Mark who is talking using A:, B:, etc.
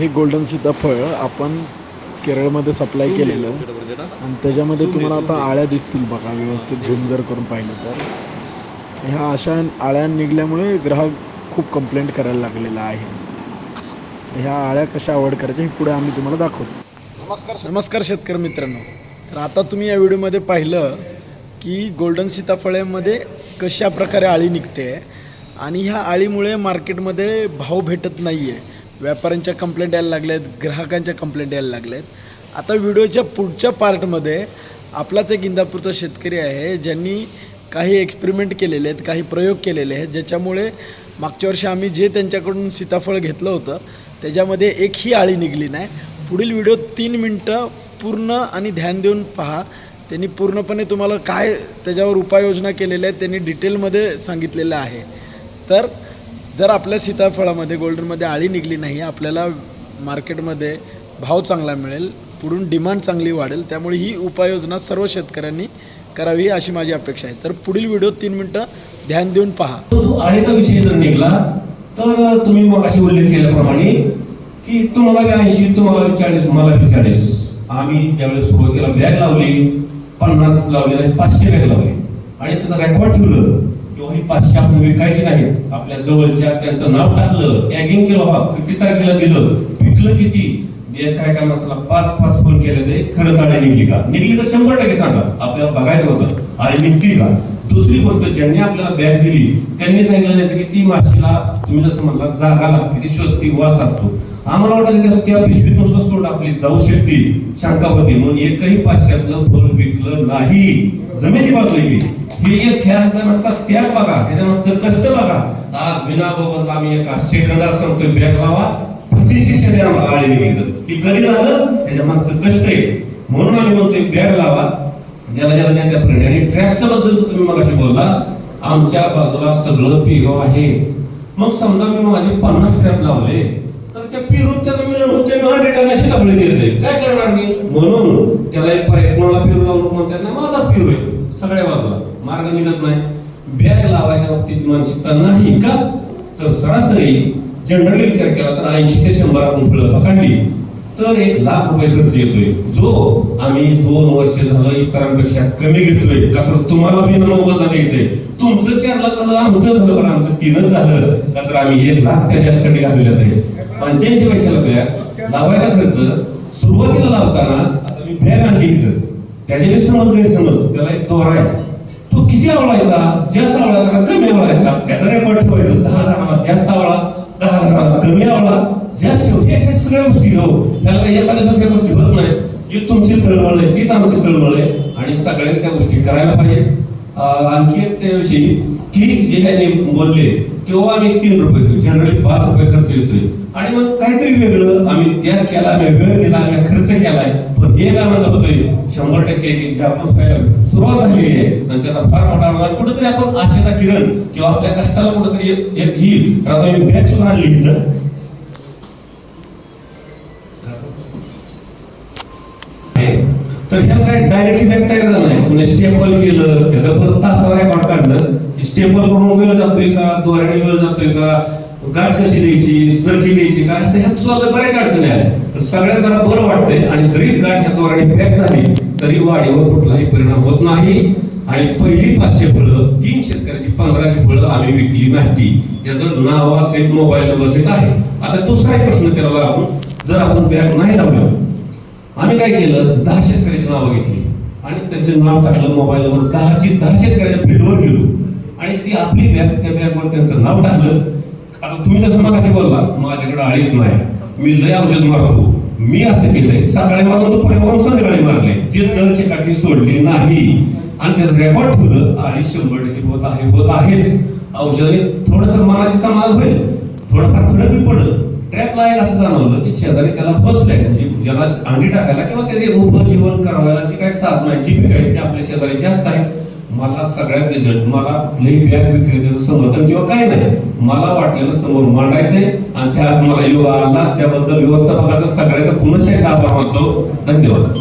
A: हे गोल्डन सीताफळ आपण केरळमध्ये सप्लाय केलेलं. आणि त्याच्यामध्ये तुम्हाला आता आळ्या दिसतील बघा व्यवस्थित झूम जर करून पाहिलं तर. ह्या अशा आळ्या निघल्यामुळे ग्राहक खूप कंप्लेंट करायला लागलेला आहे. ह्या आळ्या कशा अवॉइड करायच्या हे पुढे आम्ही तुम्हाला दाखवतो. नमस्कार नमस्कार शेतकरी मित्रांनो. तर आता तुम्ही या व्हिडिओमध्ये पाहिलं की गोल्डन सीताफळेमध्ये कशा प्रकारे आळी निघते. आणि ह्या आळीमुळे मार्केटमध्ये भाव भेटत नाही आहे व्यापाऱ्यांच्या कंप्लेंट यायला लागल्यात ग्राहकांच्या कंप्लेंट यायला आहेत आता व्हिडिओच्या पुढच्या पार्टमध्ये आपलाच एक इंदापूरचा शेतकरी आहे ज्यांनी काही एक्सपेरिमेंट केलेले आहेत काही प्रयोग केलेले आहेत ज्याच्यामुळे मागच्या वर्षी आम्ही जे त्यांच्याकडून सीताफळ घेतलं होतं त्याच्यामध्ये एकही आळी निघली नाही. पुढील व्हिडिओ तीन मिनटं पूर्ण आणि ध्यान देऊन पहा. त्यांनी पूर्णपणे तुम्हाला काय त्याच्यावर उपाययोजना केलेल्या आहेत त्यांनी डिटेलमध्ये सांगितलेलं आहे. तर जर आपल्या सीताफळामध्ये गोल्डनमध्ये आळी निघली नाही आपल्याला मार्केटमध्ये भाव चांगला मिळेल पुढून डिमांड चांगली वाढेल त्यामुळे ही उपाययोजना सर्व शेतकऱ्यांनी करावी अशी माझी अपेक्षा आहे. तर पुढील व्हिडिओ तीन मिनटं ध्यान देऊन पहा.
B: आळीचा विषय जर निघला तर तुम्ही अशी उल्लेख केल्याप्रमाणे की तुम्हाला बी ऐंशी तुम्हाला बी चाळीस मला बी चाळीस आम्ही ज्यावेळेस सुरुवातीला बॅग लावली पन्नास लावले पाचशे बॅग लावले. आणि त्याचा रेकॉर्ड ठेवलं किंवा ही पाचशे आपण विकायचे नाही. आपल्या जवळच्या त्यांचं नाव टाकलं टॅगिंग केलं हा किती तारखेला दिलं? विकलं किती? काय काय असला पाच पाच फोन केले ते खरंच झाडे निघली का? निघली तर शंभर टक्के सांगा. आपल्याला बघायचं होतं. आणि निघती का? दुसरी गोष्ट ज्यांनी आपल्याला बॅग दिली त्यांनी सांगितलं जायचं की ती माशीला तुम्ही जसं म्हणला जागा लागते ती शोधती वास असतो. आम्हाला वाटत की त्या पिशवीत सोड आपली जाऊ शकते. शंका होती म्हणून एकही पाश्चातलं फळ विकलं नाही. जमिनी बाजूली हे एक ह्याचा त्याग बघा. ह्याच्यामागचं कष्ट बघा. आज बिना बाबत आम्ही एका सेकंदात सांगतोय बॅग लावा पस्तीस शिक्षण आम्हाला आळी निघली की कधी झालं? त्याच्या मागचं कष्ट आहे. म्हणून आम्ही म्हणतोय बॅग लावा. ज्याला ज्याला ज्या त्या प्रेरणे आणि ट्रॅकच्या बद्दल तुम्ही मगाशी बोलला आमच्या बाजूला सगळं पिरो आहे. मग समजा मी माझे पन्नास ट्रॅप लावले त्या पिरूत त्याचं मिलन होते ना डेटा नशी आपले देते काय करणार मी? म्हणून. त्याला एक पर्याय कोणाला पिरू लावू नको म्हणतात ना माझाच पिरू आहे. सगळ्या बाजूला. मार्ग निघत नाही. बॅग लावायच्या बाबतीची मानसिकता नाही का? तर सरासरी जनरली विचार केला तर ऐंशी ते शंभर आपण फळं पकडली. तर एक लाख रुपये खर्च येतोय. जो आम्ही दोन वर्ष झालं इतरांपेक्षा कमी घेतोय. का तर तुम्हाला बी नव्वदला द्यायचंय. तुमचं चार लाख झालं आमचं झालं पण आमचं तीनच झालं. का तर आम्ही एक लाख त्याच्यासाठी घालवले आहे. पंच्याऐंशी पैशाला रुपया लावायचा खर्च सुरुवातीला लावताना आता मी बॅग आणली इथं. त्याचे मी समज. गैरसमज त्याला एक दोरा आहे. तो किती आवडायचा जास्त आवडायचा का कमी आवडायचा त्याचा रेकॉर्ड ठेवायचं. दहा जणांना जास्त आवडा दहा जणांना कमी आवडा जास्त हे हे सगळ्या गोष्टी हो. त्याला काही एका दिवसात ह्या गोष्टी होत नाही जी तुमची तळमळ आहे तीच आमची तळमळ आहे. आणि सगळ्यांनी त्या गोष्टी करायला पाहिजे. आणखी एक त्याविषयी की जे काही बोलले किंवा आम्ही तीन रुपये देऊ. जनरली पाच रुपये खर्च येतोय. आणि मग काहीतरी वेगळं आम्ही त्याग केला आम्ही वेळ दिला आम्ही खर्च केलाय. पण एक आनंद होतोय? शंभर टक्के जागृत व्हायला सुरुवात झालेली आहे आणि त्याचा फार मोठा आनंद कुठेतरी आपण आशेचा किरण किंवा आपल्या कष्टाला कुठेतरी एक येईल तर आता मी बॅग सुद्धा आणली इथं. तर ह्या काय डायरेक्टली बॅग तयार झाला नाही. पुन्हा स्टेपल केलं त्याचं परत तासावर रेकॉर्ड काढलं. स्टेपल करून वेळ जातोय का? दोऱ्याने वेळ जातोय का? गाठ कशी द्यायची सरकी द्यायची काय असं ह्या सुद्धा बऱ्याच अडचणी आहेत. तर सगळ्यात जरा बरं वाटतंय आणि जरी गाठ ह्या दोराने पॅक झाली तरी वाढीवर कुठलाही परिणाम होत नाही. आणि पहिली पाचशे फळं तीन शेतकऱ्याची पंधराशे फळं आम्ही विकली नाही. त्याचं नावाचं एक मोबाईल नंबर सेट आहे. आता दुसरा एक प्रश्न त्याला लावून जर आपण बॅग नाही लावलं आम्ही काय केलं? दहा शेतकऱ्याची नावं घेतली. आणि त्यांचं नाव टाकलं मोबाईल नंबर दहाची दहा शेतकऱ्याच्या फील्डवर गेलो. आणि ती आपली बॅग त्या बॅगवर त्यांचं नाव टाकलं. आता तुम्ही जसं मगाशी बोलला माझ्याकडे आळीच नाही. मी लय औषध मारतो. मी असं केलंय सकाळी मारून दुपारी मारून संध्याकाळी मारले. जे दरची काठी सोडली नाही. आणि त्याचं रेकॉर्ड ठेवलं आणि शंभर टक्के होत आहे होत आहेच. औषधाने थोडस मनाची समाधान होईल. थोडंफार फरक बी पडत ट्रॅप एक असं जाणवलं की शेजारी त्याला बसलंय म्हणजे ज्याला अंडी टाकायला किंवा त्याचे उपजीवन करायला जी काही साधन आहे जी पीक आहेत ते आपल्या शेजारी जास्त आहेत. मला सगळ्यात रिझल्ट मला कुठल्याही बॅग विक्रेत्याचं समर्थन किंवा काय नाही. मला वाटलेलं समोर मांडायचंय आणि त्यात मला युवा आला. त्याबद्दल व्यवस्थापकाचा सगळ्याचा पुनश्च आभार मानतो. धन्यवाद.